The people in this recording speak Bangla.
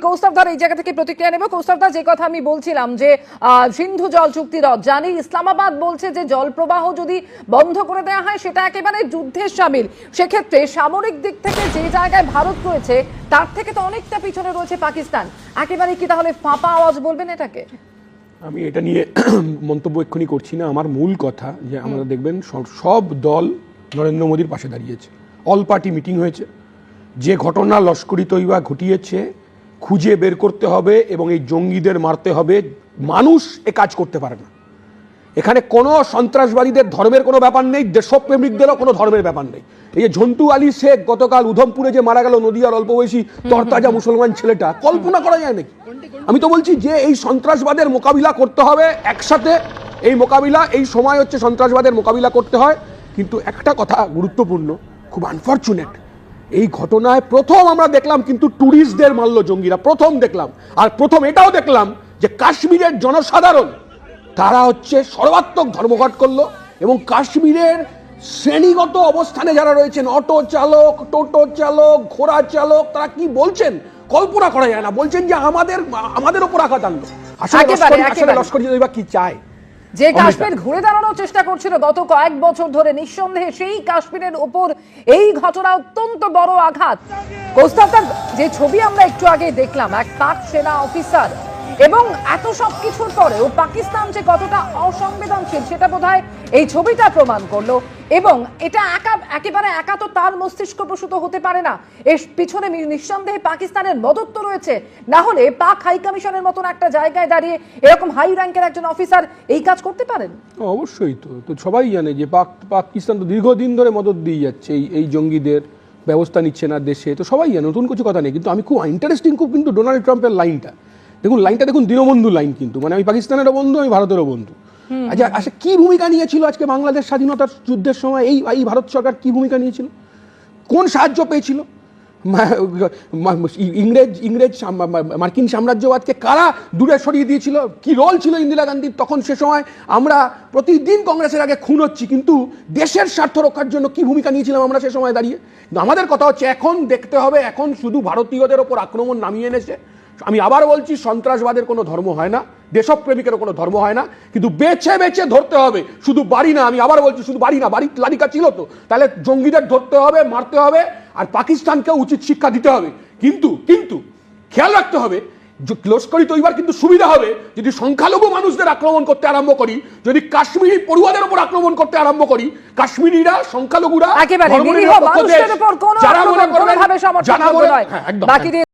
কৌস্তবদার এই জায়গা থেকে প্রতিক্রিয়া নেব। কৌস্তবদা যে কথা আমি বলছিলাম যে সিন্ধু জল চুক্তি রদ। জানি ইসলামাবাদ বলছে যে জল প্রবাহ যদি বন্ধ করে দেওয়া হয়, সেটা একেবারে যুদ্ধের সামিল। সেক্ষেত্রে সামরিক দিক থেকে যে জায়গায় ভারত রয়েছে, তার থেকে তো অনেকটা পিছনে রয়েছে পাকিস্তান। একেবারে কি তাহলে ফাঁপা আওয়াজ বলবেন এটাকে? আমি এটা নিয়ে মন্তব্য এক্ষুনি করছি না। আমার মূল কথা যে আমরা দেখবেন, সব- দল নরেন্দ্র মোদীর পাশে দাঁড়িয়েছে। অল পার্টি মিটিং হয়েছে। যে ঘটনা লস্করি তৈবা ঘটিয়েছে খুঁজে বের করতে হবে এবং এই জঙ্গিদের মারতে হবে। মানুষ এ কাজ করতে পারে না। এখানে কোনো সন্ত্রাসবাদীদের ধর্মের কোনো ব্যাপার নেই দেশপ্রেমিকদেরও কোনো ধর্মের ব্যাপার নেই। এই যে ঝন্টু আলী শেখ গতকাল উধমপুরে যে মারা গেল নদিয়ার অল্প বয়সী তরতাজা মুসলমান ছেলেটা কল্পনা করা যায় নাকি? আমি তো বলছি যে এই সন্ত্রাসবাদের মোকাবিলা করতে হবে একসাথে। এই মোকাবিলা এই সময় হচ্ছে সন্ত্রাসবাদের মোকাবিলা করতে হয়। কিন্তু একটা কথা গুরুত্বপূর্ণ খুব আনফর্চুনেট এই ঘটনায় প্রথম আমরা দেখলাম কিন্তু ট্যুরিস্টদের মারল জঙ্গিরা প্রথম দেখলাম। আর প্রথম এটাও দেখলাম যে কাশ্মীরের জনসাধারণ তারা হচ্ছে সর্বাত্মক ধর্মঘট করল এবং কাশ্মীরের শ্রেণীগত অবস্থানে যারা রয়েছেন অটো চালক টোটো চালক ঘোড়া চালক তারা কি বলছেন? কল্পনা করা যায় না। বলছেন যে আমাদের আমাদের ওপর আঘাত আনলো। আসলে লস্কর- আসলে বা কি চায়? যে কাশ্মীর ঘুরে দাঁড়ানোর চেষ্টা করছিল গত কয়েক বছর ধরে নিঃসন্দেহে সেই কাশ্মীরের উপর এই ঘটনা অত্যন্ত বড় আঘাত। কৌস্তবদার যে ছবি আমরা একটু আগে দেখলাম এক পাক সেনা অফিসার এবং এত সব কিছুর পরেও পাকিস্তান যে কতটা অসংবেদনশীল সেটা বোধহয় এই ছবিটা প্রমাণ করল। এবং এটা একা, একেবারে একা তো তার মস্তিষ্ক প্রসূত হতে পারে না। এর পিছনে নিঃসন্দেহে পাকিস্তানের মদত তো রয়েছে। না হলে পাক হাই কমিশনের মতন একটা জায়গায় দাঁড়িয়ে এরকম হাই র্যাঙ্কের একজন অফিসার এই কাজ করতে পারেন? অবশ্যই তো। তো সবাই জানে যে পাক, পাকিস্তান তো দীর্ঘদিন ধরে মদত দিয়ে যাচ্ছে এই এই জঙ্গিদের ব্যবস্থা নিচ্ছে না দেশে। তো সবাই জানে, নতুন কিছু কথা নেই। কিন্তু আমি খুব ইন্টারেস্টিং খুব কিন্তু ডোনাল্ড ট্রাম্পের লাইনটা দেখুন লাইনটা দেখুন দীনবন্ধু লাইন কিন্তু। মানে আমি পাকিস্তানেরও বন্ধু আমি ভারতেরও বন্ধু। আচ্ছা আচ্ছা কি ভূমিকা নিয়েছিল আজকে বাংলাদেশ স্বাধীনতার যুদ্ধের সময়? এই এই ভারত সরকার কি ভূমিকা নিয়েছিল? কোন সাহায্য পেয়েছিল? ইংরেজ ইংরেজ মার্কিন সাম্রাজ্যবাদকে কারা দূরে সরিয়ে দিয়েছিল? কি রোল ছিল ইন্দিরা গান্ধীর তখন সে সময়? আমরা প্রতিদিন কংগ্রেসের আগে খুন হচ্ছি কিন্তু দেশের স্বার্থ রক্ষার জন্য কি ভূমিকা নিয়েছিলাম আমরা সে সময় দাঁড়িয়ে? আমাদের কথা হচ্ছে এখন দেখতে হবে এখন শুধু ভারতীয়দের ওপর আক্রমণ নামিয়ে এনেছে। আমি আবার বলছি সন্ত্রাসবাদের কোনো ধর্ম হয় না দেশপ্রেমিকেরও কোনো ধর্ম হয় না কিন্তু বেছে বেছে ধরতে হবে। শুধু বাড়ি না আমি আবার বলছি শুধু বাড়ি না বাড়ির লালিকা ছিল তো। তাহলে জঙ্গিদের ধরতে হবে মারতে হবে আর পাকিস্তানকে উচিত শিক্ষা দিতে হবে। কিন্তু কিন্তু খেয়াল রাখতে হবে লস্করি তৈবার কিন্তু সুবিধা হবে যদি সংখ্যালঘু মানুষদের আক্রমণ করতে আরম্ভ করি যদি কাশ্মীরি পড়ুয়াদের উপর আক্রমণ করতে আরম্ভ করি কাশ্মীরিরা সংখ্যালঘুরা যারা মনে করবেন-